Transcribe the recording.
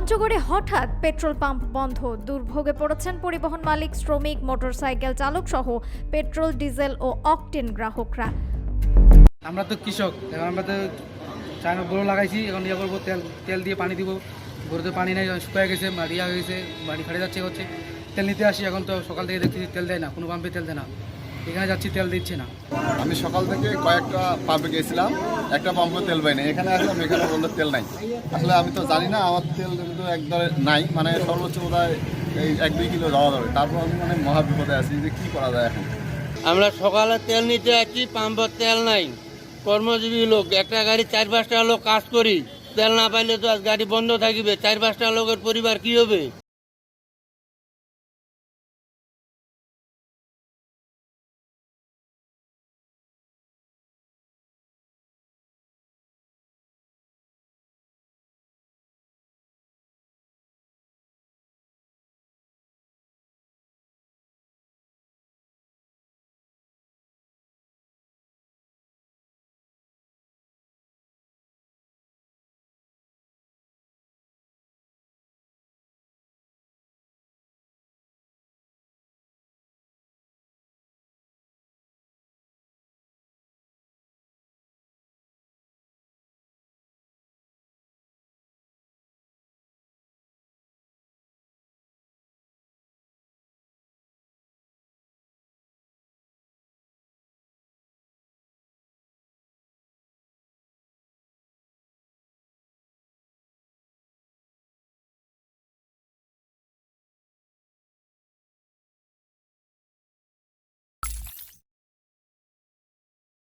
পঞ্চগড়ে হঠাৎ petrol pump বন্ধ, দুর্ভোগে পড়েছেন পরিবহন মালিক, শ্রমিক, মোটরসাইকেল চালক সহ পেট্রোল, ডিজেল ও অকটেন গ্রাহকরা। আমরা তো কৃষক, এখন আমরা তো চায়না গরু লাগাইছি, এখন ইয়ে করব, তেল তেল দিয়ে পানি দিব। গরুতে পানি নেই শুকায় গেছে, মাটি হয়ে গেছে, মাটি খাড়ে যাচ্ছে হচ্ছে। তেল নিতে আসি, এখন তো সকাল থেকে দেখছি তেল দেয় না, কোনো পাম্পে তেল দেয় না। এখানে যাচ্ছি তেল দিচ্ছে না। আমি সকাল থেকে কয়েকটা পাম্পে গেছিলাম একটা পাম্পে তেল পাইনি এখানে আসলাম এখানে বলল তেল নাই। আসলে আমি তো জানি না আমার তেল কিন্তু একদম নাই মানে সর্বোচ্চ বোধহয় এই এক দুই কিলো যাওয়া যাবে। তারপর আমি মানে মহা বিপদে আছি যে কী করা যায় এখন। আমরা সকালে তেল নিতে আছি পাম্পের তেল নাই। কর্মজীবী লোক একটা গাড়ি চার পাঁচটা লোক কাজ করি। তেল না পাইলে তো আজ গাড়ি বন্ধ থাকিবে। চার পাঁচটা লোকের পরিবার কি হবে?